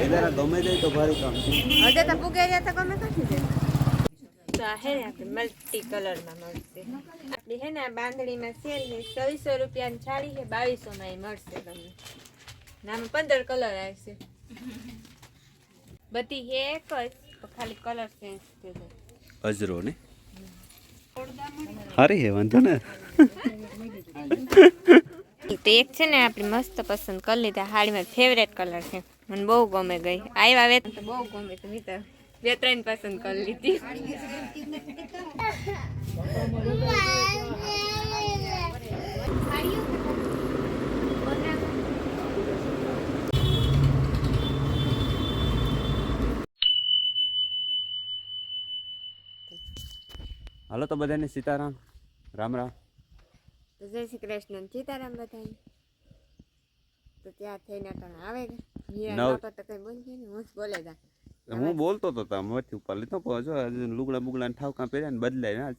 એ જરા ગમે તે તો ભારી કામ છે. તો પુગે રહ્યા તો ગમે કાઢી દે તો આ હે ને આપણે મલ્ટી કલરમાં મળશે. આપણી હે ને આ બાંધણીમાં સેલ છે ચોવીસો રૂપિયાની સાડી છે બાવીસોમાં એ મળશે તમને. નામ પંદર કલર આવશે. બધી હે એક જ ખાલી કલર ચેન્જ થઈ જાય. અજરો ને? હારી હે વાંધો ને. તો એક છે ને આપણી મસ્ત પસંદ કરી લીધા હાડીમાં ફેવરેટ કલર છે. મને બહુ ગમે ગઈ. આવ્યા વેત તો બહુ ગમે તો મિત્ર તો બે ત્રણ પસંદ કરી લીધી. હાલો તો બધાને સીતારામ. રામ રામ. તો જય શ્રી કૃષ્ણ સીતારામ બધાને. તો ત્યાં થઈને પણ આવે હીરા નવ- હું બોલતો તો તા ઉપર લીધો લુગડા બુગડા ઠાવકા પહેર્યા ને બદલાય ના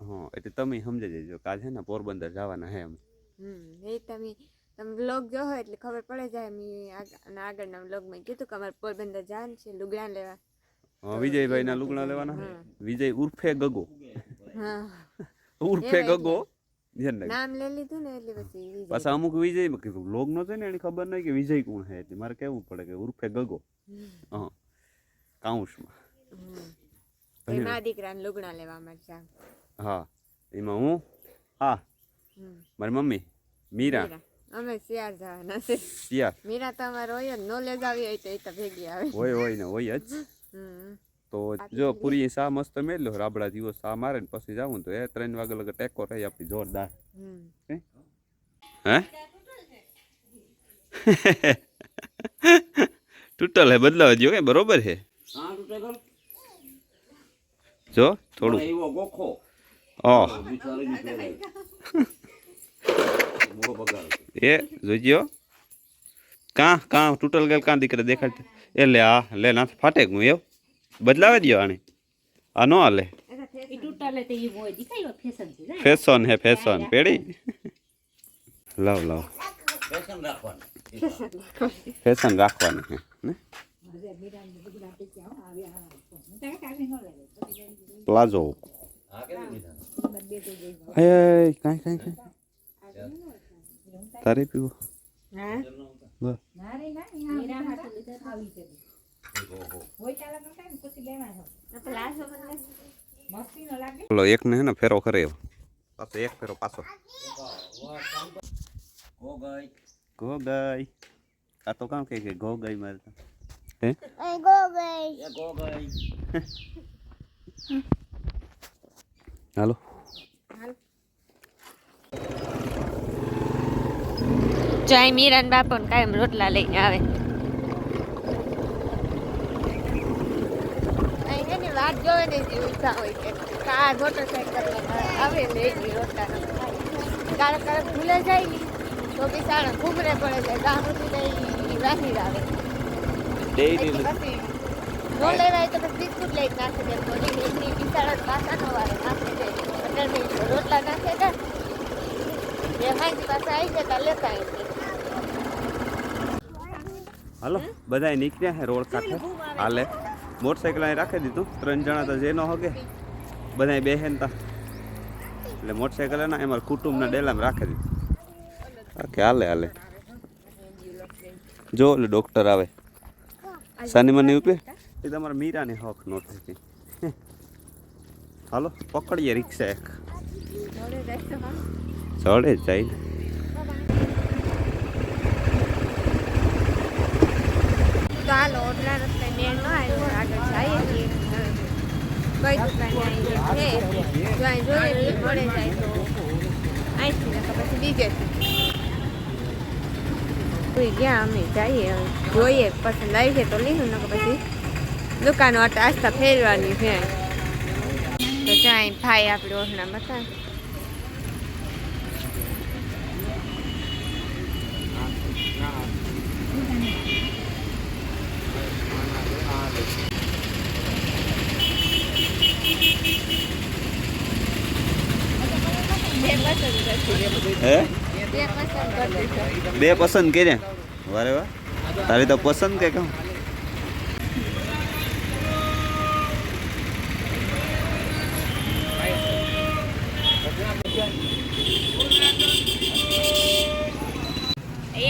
હા એટલે તમે સમજી જજો કાલ છે ને પોરબંદર જવાના હે એમ. એ તમે તમે બ્લોગ જોવો એટલે ખબર પડે જાય મેં આગળના બ્લોગમાં કીધું કે અમારે પોરબંદર જવાનું છે લુગડા લેવા. હા, વિજયભાઈ ના લુગડા લેવાના વિજય ઉર્ફે ગગો. હા. ઉર્ફે ગગો? ધ્યાન રાખજો. નામ લઈ લીધું ને એટલે પછી. પાછા અમુક વિજય કીધું લોગ નો છે ને એની ખબર નહીં કે વિજય કોણ છે એટલે મારે કેવું પડે કે ઉર્ફે ગગો. હા. કાઉન્સમાં. દીકરાને લુગડા લેવા જાવ હા. એમાં હું? હા. મારી મમ્મી? મીરા. અમે શિયાળ જવાના છે. મીરા તો હોય જ. નોલેજ આવી હોય તો એ તો ભેગી આવે. હોય હોય ને હોય જ. હમ. તો જો પૂરી સા મસ્ત મેલ્યો રાબડા જીવો સા મારે ને પછી જાવું તો એ ત્રણ વાગે લગે ટેકો રહી આપણી જોરદાર. હે? તૂટલ હે બદલાવ જો કે બરોબર છે જો થોડું. ઓહ એ જોઈજો. કાં કાં તૂટલ ગયેલ કાં દીકરા દેખાડ એ લે આ લે ના ફાટે હું એવું? બદલાવે દ્યો આને. આ નો હાલે. એ તૂટાલે તે ઈ હોય. દીખાય ફેશન ફેશન હે ફેશન પેડી લાવ લાવ. ફેશન રાખવાની. હે ને? પ્લાઝો એ કાંઈ કાંઈ કાંઈ. તારે પીવો? હા? બસ. ચાલે એક ને ને ફેરો કરે પાછો એક ફેરો પાછો. ગો ગઈ આ તો કામ કે કે ગો ગઈ મારે તો. હે? હાલો. જય મીરાન બાપો ને કાયમ રોટલા લઈને આવે અહીં છે ને વાત જોવે ને જે ઈચ્છા હોય કે કાર મોટરસાઇકલ આવે ને એ રોટલા ક્યારેક ક્યારેક ભૂલે જાય ને તો બિચારા ઘૂમરે પડે છે. ગામ સુધી વાહી આવે. એટલે નો લેવાય તો પછી બિસ્કુટ લઈ નાખી દે તો એની બિચારા પાછા નો વારે નાખી દે. એટલે રોટલા નાખે હાલો બધા નીકળ્યા હે રોડ કાંઠે. હાલે. મોટરસાઇકલ અહીં રાખી દીધું. ત્રણ જણા તો જેનો હગે. બધા બેહેન તા. એટલે મોટરસાઇકલ એના એમાં કુટુંબના ડેલામાં રાખી દીધું. ઓકે હાલે હાલે. જો એટલે ડોક્ટર આવે. સાની ઉપર ઉપે? એ તમારા મીરાની હક નો થઈ હાલો પકડીએ રિક્ષા એક. ચડે જાય હાલો ઓટલા રસ્તે મેળ ન આવ્યો આગળ જઈએ છીએ. કઈ દુકાને આવી છે જોઈએ મળે જાય તો અહીંથી ને પછી બીજેથી ગયા અમે, જઈએ જોઈએ, પસંદ આવી તો લીધું ને પછી દુકાનો આસ્તા ફેરવાની છે. તો જાય ભાઈ આપણે ઓઢણા બતાવે બે પસંદ કરતી હે? બે પસંદ કર્યા? વારે વાહ. તારી તો પસંદ કે કહું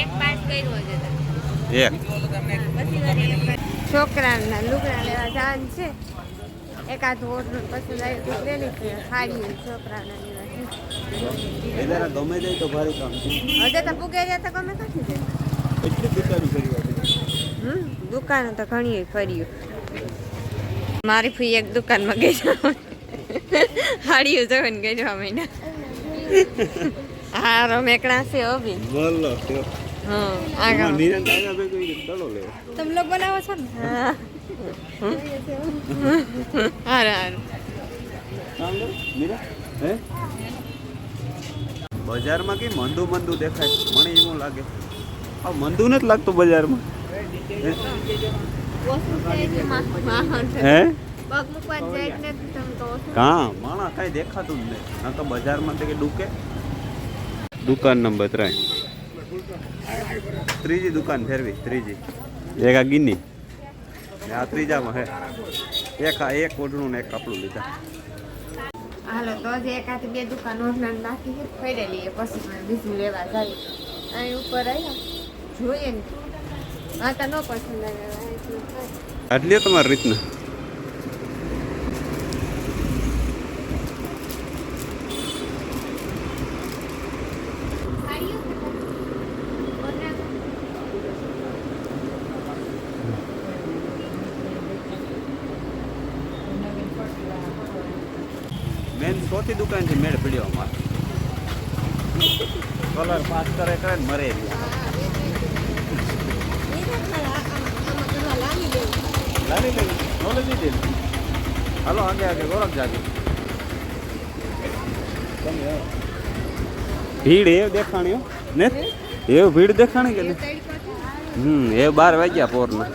એક પાસ કર્યો છોકરાના લુગડા લેવા જાન છે. એકાદ ઓઢનું પસંદ આવ્યું સાડી છોકરાના ગમે જાય તો ભારી કામ છે. તો પૂગે ગયા તો ગમે કાઢી એટલી દુકાન કરી હમ દુકાનો તો ઘણી ફર્યું. મારી ફી એક દુકાનમાં ગઈ હાડીઓ જવાની ગઈ જવા મહિના હા રમેકડા છે અભી. બોલો હા આગળ. દડો તમે લોક બનાવો છો ને? હા. હારે હારે. હે? બજારમાં કઈ મંદુ મંદુ દેખાય? મને એવું લાગે. આ મંદુ નથી લાગતું બજારમાં. હે? કા? માણા કાંઈ દેખાતું જ નહીં. ના તો બજારમાં કે ડૂકે દુકાન નંબર ત્રણ. ત્રીજી દુકાન ફેરવી, ત્રીજી. એક આ ગીની. આ ત્રીજામાં હે. એક આ એક ઓઢણું ને એક કપડું લીધા. હાલો, તો જ એકાદ બે દુકાન ઓઢનાર નાખી છે ફેરેલી એ પછી પણ બીજું લેવા જાય. અહીં ઉપર આવ્યા જોઈએ ને. આ તો ન પસંદ આવે. આટલી તમારી રીતના મેન ચોથી દુકાનથી મેળ પડ્યો અમારે. કલર પાસ કરે કરે મરે લેવી લીધી હાલો, આગે આગે, ગોરખ જાગે. ભીડ એ દેખાણી ને? એવું ભીડ દેખાણી કે હમ, એ બાર વાગ્યા પોરના.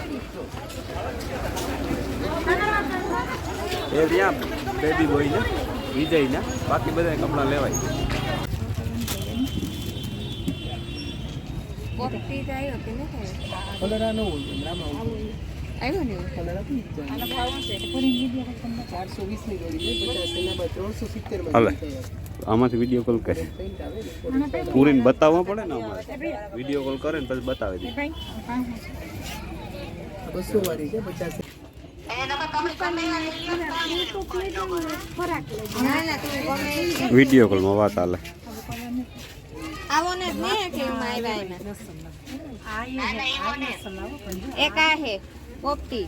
એ ત્યાં બેબી બોય ને. વિજય ને બાકી બધા કપડાં લેવાય. આમાંથી વીડિયો કોલ કરે પૂરીને બતાવવા પડે ને અમારે વીડિયો કોલ કરે ને પછી બતાવી બસો વાળી છે, પચાસ. વીડિયો કોલમાં વાત હાલે. આવો ને જ નહીં કે આવ્યા એમાં એક આ હે પોપટી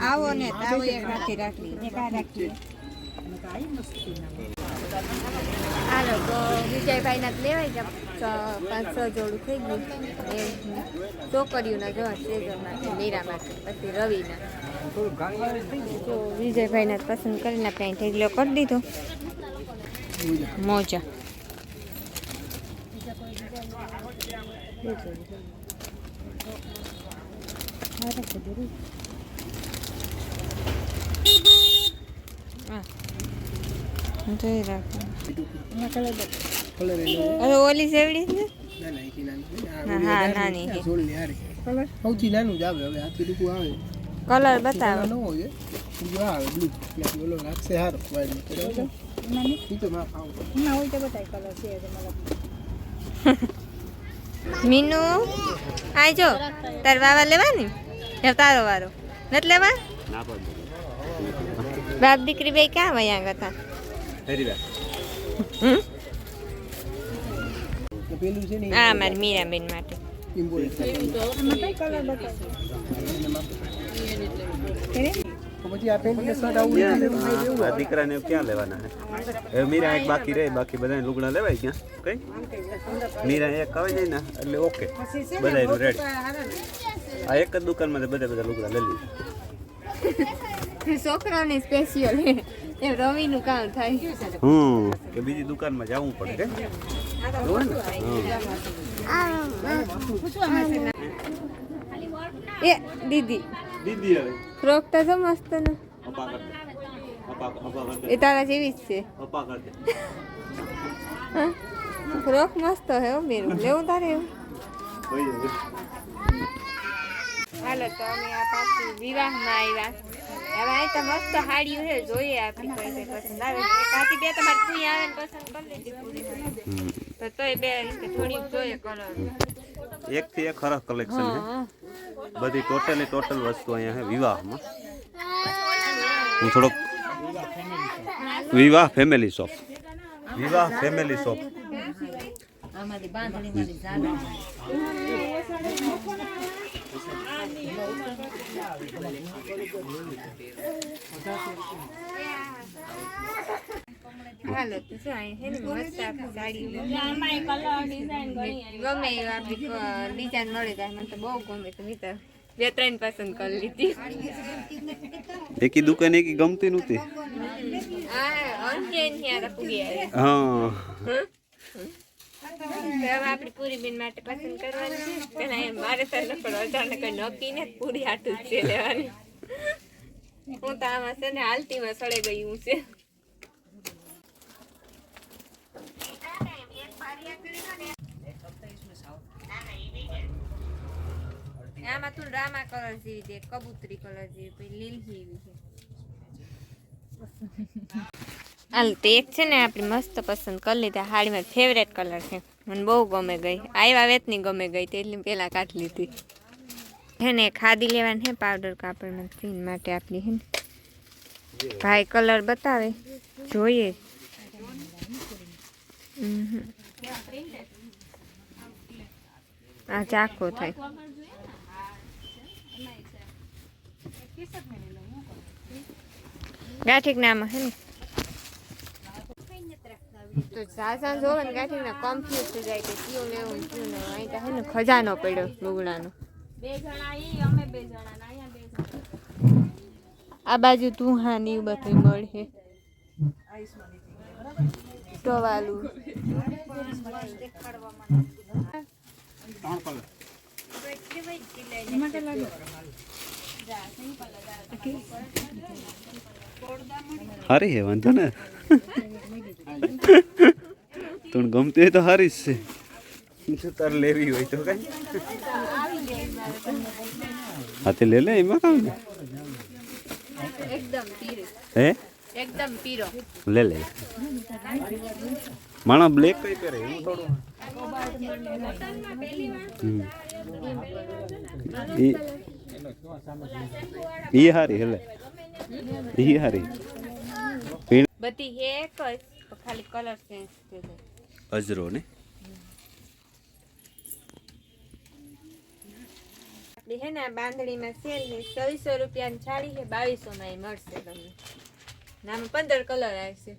આવો ને તાવ એક રાખી રાખી એક આ રાખી. હાલો, તો વિજયભાઈ ના લેવાય છ- પાંચ, છ જોડું થઈ ગયું. એ છોકરીઓના જોવા સેજર માટે મીરા માટે પછી રવિના. તો વિજયભાઈના જ પસંદ કરીને આપણે ઢેગલો કરી દીધો. મોજા. હા. જોઈ રાખો. કલર અરે ઓલી સેવડી છે ના? ના હા, નાની સૌથી નાનું જ આવે હવે. આથી ટૂંકું આવે. કલર બતાવો. ન હોય બીજું આવે બ્લુ ત્યાંથી ઓલો રાખશે તો. મીનુ આજો જો. તાર વાવા લેવાની? હવે તારો વારો. નથી લેવા? ના બાપ દીકરી ભાઈ ક્યાં વયા ગયા ને મારી મીરાબેન માટે. દીકરાને ક્યાં લેવાના હે હવે મીરા એક બાકી રહે બાકી બધા લુગડા લેવાય ક્યાં? કઈ? મીરા એક આવે જાય ને એટલે ઓકે. બધા રેડી આ એક જ દુકાનમાં બધા બધા લુગડા લઈ લીધા છોકરાઓની સ્પેશિયલ એમ રવિનું કામ થાય હમ કે બીજી દુકાનમાં જવું પડે કે જોવે ને? હમ. એ દીદી દીદી હવે ફ્રોક તો જો મસ્ત ને અપા કર દે અપા અપા કર દે એ તારા જેવી જ છે અપા કર દે ફ્રોક મસ્ત હે હો મેરું લેવું તારે એવું હાલો તો અમે આ પાછું વિવાહમાં આવ્યા હવે અહીં તો મસ્ત હાડીઓ છે જોઈએ આપણી કોઈ કઈ પસંદ આવે કાતી બે તમારે ફૂઈ આવે ને પસંદ કરી લીધી પૂરી હમ. તો તોય બે કે થોડી જોઈએ કલર એક થી એક સરસ કલેક્શન છે. હા બધી ટોટલી ટોટલ વસ્તુ અહીંયા છે વિવાહમાં. હું થોડોક Vivah family shop Vivah family shop આમાંથી બાંધણીમાંથી ઝાલા હાલો તો શું અહીં મસ્ત સાડી ગમે એ આપણી ડિઝાઇન મળી જાય મને તો બહુ ગમે તો મિત્ર બે ત્રણ પસંદ કરી લીધી. એકી દુકાન એકી ગમતી નહોતી? હા અનકેન હિયા તો પૂરી આવી. હા. પૂરી બેન માટે પસંદ કરવાની મારે સર ન અચાનક નક્કી ને પૂરી જ છે લેવાની. હું તો આમાં છે ને હાલતીમાં સળે ગયું છે. આમાં તું રામા કલર જેવી છે, કબૂતરી કલર જેવી લીલહી એવી છે. હાલ તો એક છે ને આપણી મસ્ત પસંદ કરી લીધા. મારી ફેવરેટ કલર છે. મને બહુ ગમે ગઈ. આવ્યા વેતની ગમે ગઈ તેટલી પહેલાં કાઢી લીધી. હે ને ખાદી લેવાની હે પાવડર કાપડમાં સીન માટે આપણી હે ને. ભાઈ કલર બતાવે. જોઈએ. આ ચાખો થાય. ગાંઠીક નામ હે ને. તો સાસા જોવે ને ગાંઠી ને કન્ફ્યુઝ થઈ જાય કે કયું લેવું ને કયું લેવું અહીં તો હે ને ખજાનો પડ્યો લુગડાનો આ બાજુ તું હા ની બધું મળે. ટવાલું. અરે વાંધો ને. તું ગમતી હોય તો હારી જ છે. જો તારે લેવી હોય તો કઈ. હાથે લે લે એમાં કામ હે? એકદમ પીરો. લે લે. માણા બ્લેક કઈ કરે હું થોડું. ઈ ઈ હારી હેલે. ઈ હારી. બધી હે એક જ. પણ ખાલી કલર ચેન્જ થઈ જાય. અજરો ને? આપણી હે ને બાંધણીમાં સેલ ને ચોવીસો રૂપિયાની સાડી છે બાવીસો માં મળશે તમને. નામ પંદર કલર આવશે.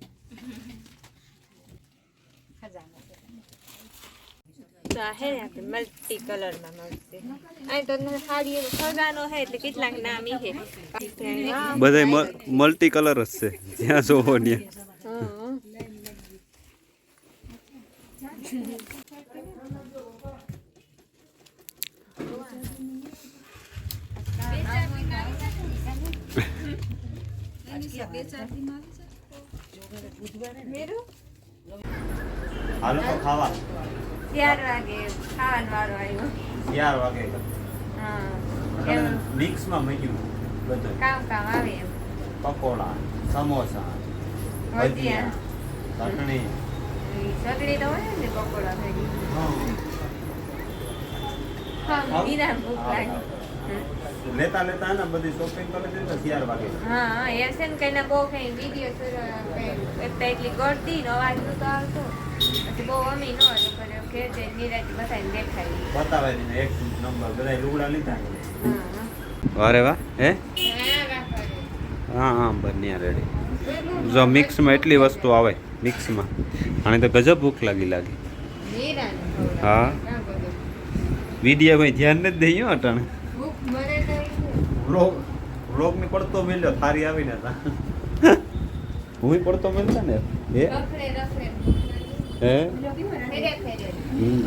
તો આ હે ને આપણે મલ્ટી કલરમાં મળશે. અહીં તો સાડી એનો હે એટલે કેટલાક નામ ઈ છે બધાય મલ્ટી કલર જ છે જ્યાં જોવો ત્યાં હં. હાલો તો ખાવા. ચાર વાગે ખાવાનો વારો આવ્યો. ચાર વાગે. હા મિક્સમાં મૂક્યું બધું. કામ કામ આવે એમ. પકોડા સમોસા ભજીયા ચટણી. ચટણી સગડી તો હોય ને પકોડા ભેગી. હા. મીરા ભૂખ લાગી. લેતા લેતા ને બધી શોપિંગ તો લેતી ને ચાર વાગે. હા એ છે ને કઈ બહુ કઈ વીડિયો એકતા એટલી ગળતી ને અવાજ નતો આવતો. પછી બહુ અમી ન એટલે પણ ઘેર જઈને નિરાતે બતાવીને દેખાય. બતાવે ને એક નંબર બધા લુગડા લીધા અરે વાહ હે? હા હા હા બંને રેડી જો મિક્સમાં એટલી વસ્તુ આવે મિક્સમાં અને તો ગજબ ભૂખ લાગી લાગી. હા. કામ ભાઈ ધ્યાન નથી દઈ અટાણે. તો વ્લોગ વ્લોગની પડતો મેલ્યો થારી આવીને તા. હું પડતો મિલતા ને? હે? હમ.